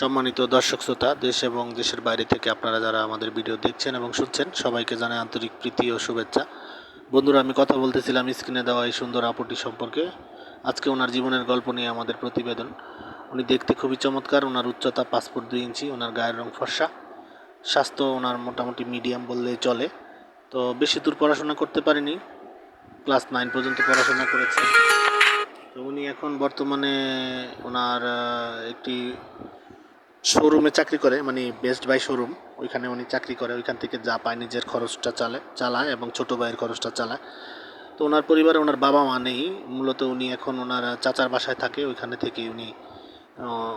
সম্মানিত দর্শক শ্রোতা, দেশ এবং দেশের বাইরে থেকে আপনারা যারা আমাদের ভিডিও দেখছেন এবং শুনছেন, সবাইকে জানাই আন্তরিক প্রীতি ও শুভেচ্ছা। বন্ধুরা, আমি কথা বলতেছিলাম স্ক্রিনে দেওয়া এই সুন্দর আপুটি সম্পর্কে। আজকে ওনার জীবনের গল্প নিয়ে আমাদের প্রতিবেদন। উনি দেখতে খুবই চমৎকার, ওনার উচ্চতা পাসপোর্ট দুই ইঞ্চি, ওনার গায়ের রং ফর্সা। স্বাস্থ্য ওনার মোটামুটি মিডিয়াম বললেই চলে। তো বেশি দূর পড়াশোনা করতে পারেনি। ক্লাস নাইন পর্যন্ত পড়াশোনা করেছে। তো উনি এখন বর্তমানে ওনার একটি শোরুমে চাকরি করে মানে বেস্ট বাই শোরুম ওইখানে উনি চাকরি করে, ওইখান থেকে যা পায় নিজের খরচটা চালে, চালায় এবং ছোটো ভাইয়ের খরচটা চালায়। তো ওনার পরিবারে ওনার বাবা মা নেই, মূলত উনি এখন ওনার চাচার বাসায় থাকে, ওইখানে থেকেই উনি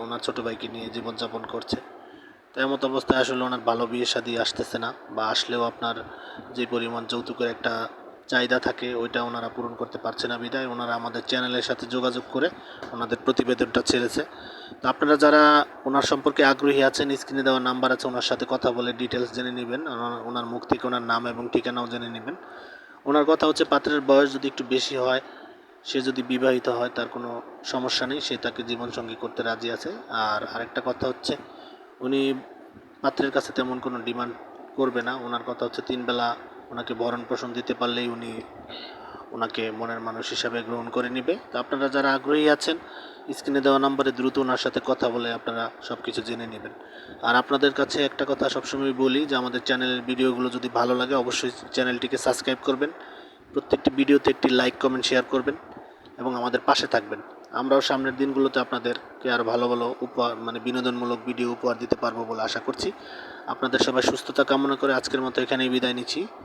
ওনার ছোটো ভাইকে নিয়ে জীবনযাপন করছে। তো এমত অবস্থায় আসলে ওনার ভালো বিয়ে শাদি আসতেছে না, বা আসলেও আপনার যে পরিমাণ যৌতুকের একটা চাহিদা থাকে, ওইটা ওনারা পূরণ করতে পারছে না বিদায়। ওনারা আমাদের চ্যানেলের সাথে যোগাযোগ করে ওনাদের প্রতিবেদনটা ছেড়েছে। তো আপনারা যারা ওনার সম্পর্কে আগ্রহী আছেন, স্ক্রিনে দেওয়া নাম্বার আছে, ওনার সাথে কথা বলে ডিটেলস জেনে নেবেন। ওনার- মুখ থেকে ওনার নাম এবং ঠিকানাও জেনে নেবেন। ওনার কথা হচ্ছে, পাত্রের বয়স যদি একটু বেশি হয়, সে যদি বিবাহিত হয়, তার কোনো সমস্যা নেই, সে তাকে জীবনসঙ্গী করতে রাজি আছে। আর আরেকটা কথা হচ্ছে, উনি পাত্রের কাছে তেমন কোনো ডিমান্ড করবে না। ওনার কথা হচ্ছে, তিনবেলা ওনাকে ভরণ পোষণ দিতে পারলেই উনি ওনাকে মনের মানুষ হিসাবে গ্রহণ করে নেবে। তো আপনারা যারা আগ্রহী আছেন, স্ক্রিনে দেওয়া নম্বরে দ্রুত ওনার সাথে কথা বলে আপনারা সব কিছু জেনে নেবেন। আর আপনাদের কাছে একটা কথা সবসময় বলি যে, আমাদের চ্যানেলের ভিডিওগুলো যদি ভালো লাগে, অবশ্যই চ্যানেলটিকে সাবস্ক্রাইব করবেন। প্রত্যেকটি ভিডিওতে একটি লাইক, কমেন্ট, শেয়ার করবেন এবং আমাদের পাশে থাকবেন। আমরাও সামনের দিনগুলোতে আপনাদেরকে আর ভালো ভালো উপহার মানে বিনোদনমূলক ভিডিও উপহার দিতে পারব বলে আশা করছি। আপনাদের সবাই সুস্থতা কামনা করে আজকের মতো এখানেই বিদায় নিচ্ছি।